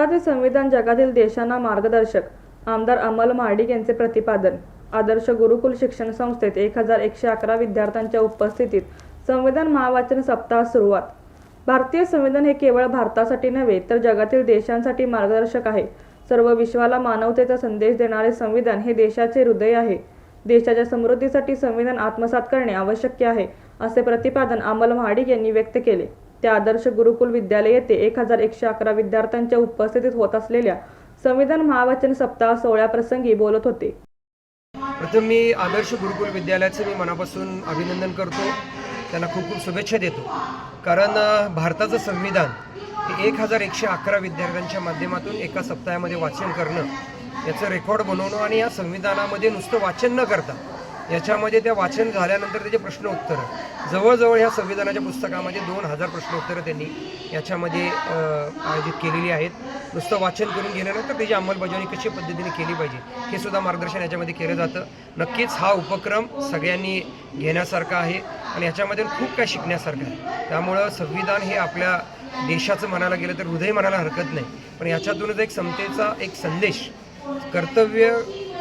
भारताचे संविधान जगातील देशांना मार्गदर्शक. आमदार अमल मार्डिक यांचे प्रतिपादन. आदर्श गुरुकुल शिक्षण संस्थेत एक हजार एकशे अकरा विद्यार्थ्यांच्या उपस्थितीत संविधान महावाचन सप्ताह सुरुवात. भारतीय संविधान हे केवळ भारतासाठी नव्हे तर जगातील देशांसाठी मार्गदर्शक आहे. सर्व विश्वाला मानवतेचा संदेश देणारे संविधान हे देशाचे हृदय आहे. देशाच्या समृद्धीसाठी संविधान आत्मसात करणे आवश्यक आहे असे प्रतिपादन अमल महाडिक यांनी व्यक्त केले. ते आदर्श गुरुकुल विद्यालय येथे एक हजार एकशे अकरा विद्यार्थ्यांच्या उपस्थितीत होत असलेल्या संविधान महावाचन सप्ताह सोहळ्याप्रसंगी बोलत होते. प्रथम मी आदर्श गुरुकुल विद्यालयाचं मी मनापासून अभिनंदन करतो. त्यांना खूप खूप शुभेच्छा देतो. कारण भारताचं संविधान हे एक हजार एकशे अकरा विद्यार्थ्यांच्या माध्यमातून एका सप्ताहामध्ये वाचन करणं याचं रेकॉर्ड बनवणं आणि या संविधानामध्ये नुसतं वाचन न करता याच्यामध्ये त्या वाचन झाल्यानंतर त्याचे प्रश्न उत्तरं. जवळजवळ ह्या संविधानाच्या पुस्तकामध्ये दोन हजार प्रश्नोत्तरं त्यांनी याच्यामध्ये आयोजित केलेली आहेत. नुसतं वाचन करून गेल्यानंतर त्याची अंमलबजावणी कशी पद्धतीने केली पाहिजे हे सुद्धा मार्गदर्शन याच्यामध्ये केलं जातं. नक्कीच हा उपक्रम सगळ्यांनी घेण्यासारखा आहे आणि याच्यामध्ये खूप काही शिकण्यासारखं आहे. त्यामुळं संविधान हे आपल्या देशाचं म्हणायला गेलं तर हृदय म्हणायला हरकत नाही. पण याच्यातूनच एक समतेचा एक संदेश कर्तव्य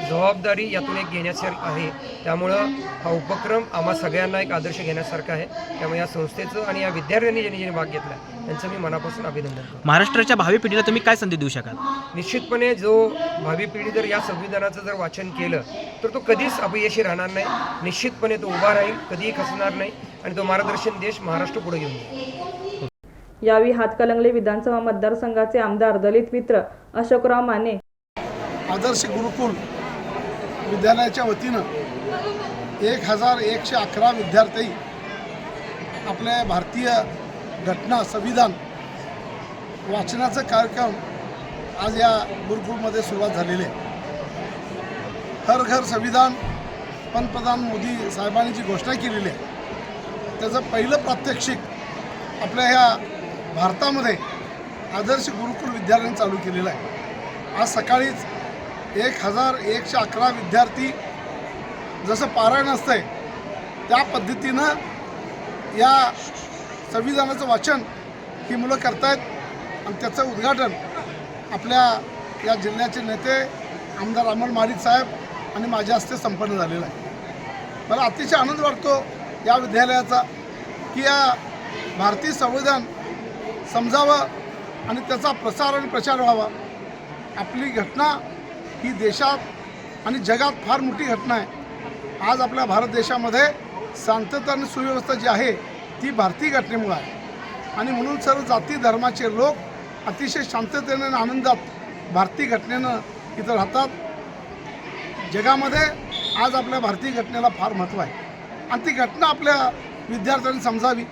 जबाबदारी यातून एक घेण्याची आहे. त्यामुळं हा उपक्रम आम्हा सगळ्यांना एक आदर्श घेण्यासारखा आहे. त्यामुळे या संस्थेचं आणि या विद्यार्थ्यांनी ज्यांनी ज्यांनी भाग घेतला त्यांचं मी मनापासून अभिनंदन करतो. महाराष्ट्राच्या भावी पिढीला तुम्ही काय संधी देऊ शकाल? निश्चितपणे जो भावी पिढी जर या संविधानाचं जर वाचन केलं तर तो कधीच अपयशी राहणार नाही. निश्चितपणे तो उभा राहील कधीही खचणार नाही आणि तो मार्गदर्शन देश महाराष्ट्र पुढे घेऊन जाईल. यावेळी हातकलंगले विधानसभा मतदारसंघाचे आमदार दलित मित्र अशोकराव माने. आदर्श गुरुकुल विद्यालयाच्या वतीनं एक हजार एकशे अकरा विद्यार्थी आपल्या भारतीय घटना संविधान वाचनाचा कार्यक्रम आज या गुरुकुलमध्ये सुरुवात झालेली आहे. हर घर संविधान पंतप्रधान मोदी साहेबांनी जी घोषणा केलेली आहे त्याचं पहिलं प्रात्यक्षिक आपल्या ह्या भारतामध्ये आदर्श गुरुकुल विद्यालयाने चालू केलेलं आहे. आज सकाळीच एक हजार एकशे अकरा विद्यार्थी जसं पारायण असतंय त्या पद्धतीनं या संविधानाचं वाचन ही मुलं करतायत. आणि त्याचं उद्घाटन आपल्या या जिल्ह्याचे नेते आमदार अमोल मारिक साहेब आणि माझ्या हस्ते संपन्न झालेलं आहे. मला अतिशय आनंद वाटतो या विद्यालयाचा की या भारतीय संविधान समजावं आणि त्याचा प्रसार आणि प्रचार व्हावा. आपली घटना ही देशात आणि जगात फार मोठी घटना आहे. आज आपल्या भारत देशामध्ये शांतता आणि सुव्यवस्था जी आहे ती भारतीय घटनेमुळे आहे. आणि म्हणून सर्व जाती धर्माचे लोक अतिशय शांततेने आणि आनंदात भारतीय घटनेनं इथं राहतात. जगामध्ये आज आपल्या भारतीय घटनेला फार महत्त्व आहे. आणि ती घटना आपल्या विद्यार्थ्यांनी समजावी.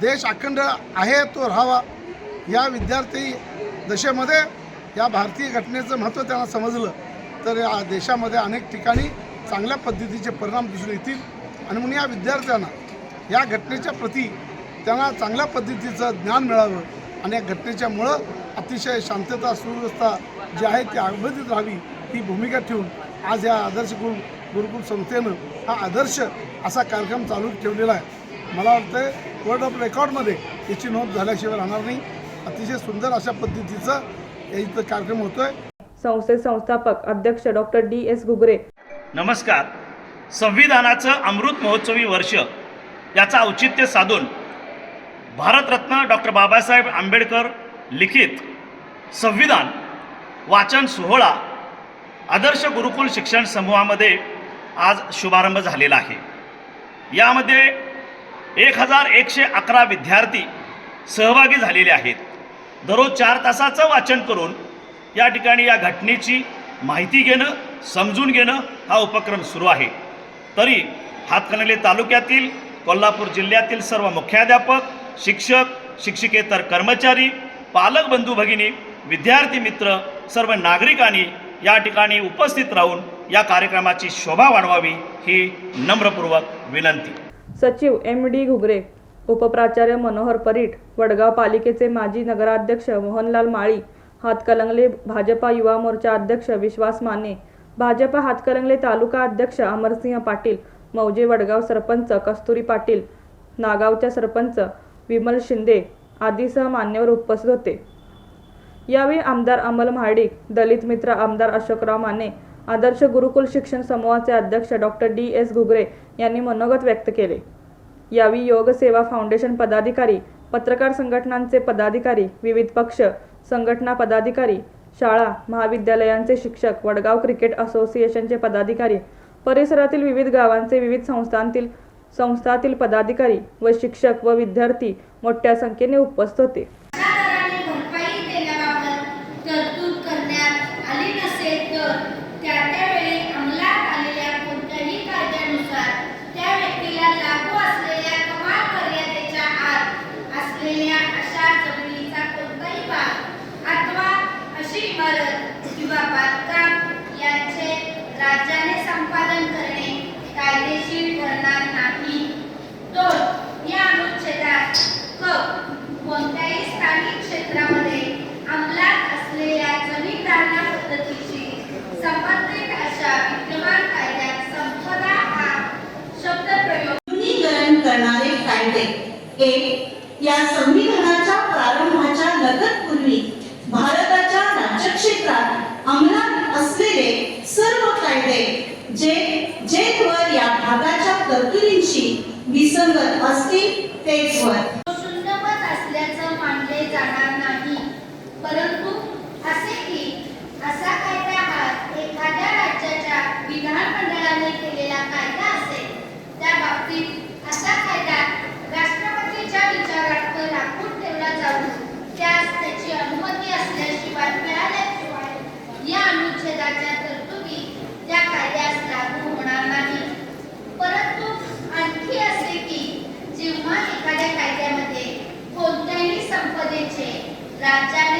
देश अखंड आहे तो राहावा. या विद्यार्थी दशेमध्ये या भारतीय घटनेचं महत्त्व त्यांना समजलं तर या देशामध्ये अनेक ठिकाणी चांगल्या पद्धतीचे परिणाम दिसून येतील. आणि म्हणून या विद्यार्थ्यांना या घटनेच्या प्रती त्यांना चांगल्या पद्धतीचं ज्ञान मिळावं. आणि या घटनेच्यामुळं अतिशय शांतता सुव्यवस्था जी आहे ती अबाधित राहावी ही भूमिका ठेवून आज या आदर्श गुरु गुरुकुल संस्थेनं हा आदर्श असा कार्यक्रम चालू ठेवलेला आहे. मला वाटतं वर्ल्ड ऑफ रेकॉर्डमध्ये याची नोंद झाल्याशिवाय राहणार नाही. अतिशय सुंदर अशा पद्धतीचं या इथं कार्यक्रम होतोय. संस्थे संस्थापक अध्यक्ष डॉक्टर डी एस घुगरे. नमस्कार. संविधानाचं अमृत महोत्सवी वर्ष याचं औचित्य साधून भारतरत्न डॉक्टर बाबासाहेब आंबेडकर लिखित संविधान वाचन सोहळा आदर्श गुरुकुल शिक्षण समूहामध्ये आज शुभारंभ झालेला आहे. यामध्ये एक हजार एकशे अकरा विद्यार्थी सहभागी झालेले आहेत. दररोज चार तासाचं वाचन करून या ठिकाणी या घटनेची माहिती घेणं समजून घेणं हा उपक्रम सुरू आहे. तरी हातकणंगले तालुक्यातील कोल्हापूर जिल्ह्यातील सर्व मुख्याध्यापक शिक्षक शिक्षिकेतर कर्मचारी पालक बंधू भगिनी विद्यार्थी मित्र सर्व नागरिकांनी या ठिकाणी उपस्थित राहून या कार्यक्रमाची शोभा वाढवावी ही नम्रपूर्वक विनंती. सचिव एम डी घुगरे उपप्राचार्य मनोहर परीट वडगाव पालिकेचे माजी नगराध्यक्ष मोहनलाल माळी हातकलंगले भाजपा युवा मोर्चा अध्यक्ष विश्वास माने भाजपा हातकलंगले तालुका अध्यक्ष अमरसिंह पाटील मौजे वडगाव सरपंच कस्तुरी पाटील नागावच्या सरपंच विमल शिंदे आदीसह मान्यवर उपस्थित होते. यावेळी आमदार अमल महाडिक दलित मित्र आमदार अशोकराव माने आदर्श गुरुकुल शिक्षण समूहाचे अध्यक्ष डॉक्टर डी एस घुगरे यांनी मनोगत व्यक्त केले. यावेळी योग सेवा फाउंडेशन पदाधिकारी पत्रकार संघटनांचे पदाधिकारी विविध पक्ष संघटना पदाधिकारी शाळा महाविद्यालयांचे शिक्षक वडगाव क्रिकेट असोसिएशनचे पदाधिकारी परिसरातील विविध गावांचे विविध संस्थांतील संस्थातील पदाधिकारी व शिक्षक व विद्यार्थी मोठ्या संख्येने उपस्थित होते. म्हणजे जे जे वर या भागाच्या तरतुदींशी विसंगत असतील तेच वर 大家